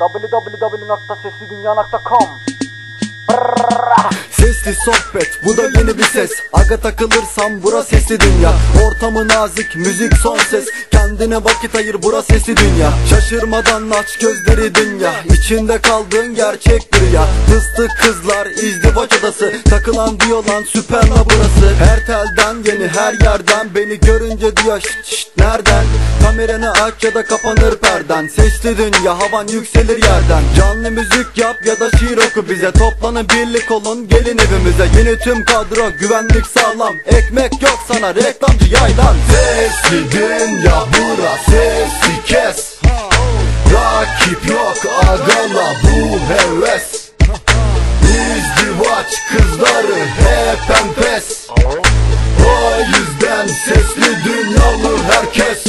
www.seslidunya.com Sesli sohbet bu da yeni bir ses. Aga takılırsam bura sesli dünya. Ortamı nazik müzik son ses Kendine vakit ayır bura sesli dünya. Şaşırmadan aç gözleri dünya. İçinde kaldığın gerçek bir ya Fıstık kızlar izdivaç odası Takılan diyorlan süperla burası. Her telden yeni her yerden. Beni görünce diyor şşt şşt nereden? Kameranı aç ya da kapanır perden. Sesli dünya havan yükselir yerden. Canlı müzik yap ya da şiir oku bize. Toplanın birlik olun gelin evimize. Yeni tüm kadro güvenlik sağlam. Ekmek yok sana reklamcı yaydan Sesli dünya bura sesi kes. Rakip yok agala bu heves. İzdivaç kızları hep enfes O yüzden sesli dünyalı herkes.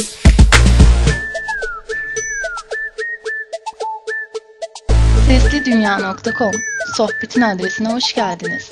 Seslidunya.com Sohbetin adresine hoş geldiniz.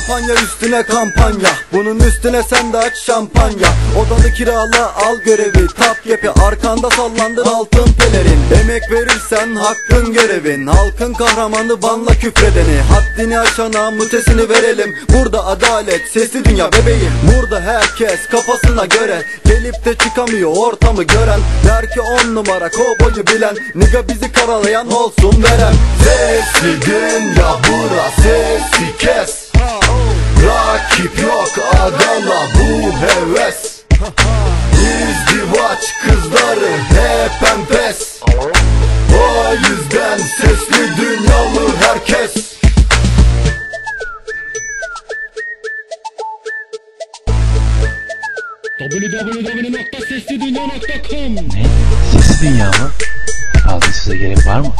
Kampanya üstüne kampanya. Bunun üstüne sen de aç şampanya. Odanı kirala al görevi. Tap yepi arkanda sallandır altın pelerin. Emek verirsen hakkın görevin. Halkın kahramanı banla küfredeni. Haddini aşana mutesini verelim. Burada adalet sesli dünya bebeğim. Burada herkes kafasına göre. Gelip de çıkamıyor ortamı gören. Der ki on numara kovboyu bilen. Niga bizi karalayan olsun veren. Sesli dünya bura sesi kes Adana bu heves İzdivaç kızları hep enfes O yüzden sesli dünyalı herkes www.seslidunya.com Ne? Sesli dünya mı? Fazla size gerek var mı?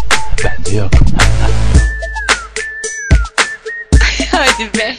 Bende yok. Hadi be.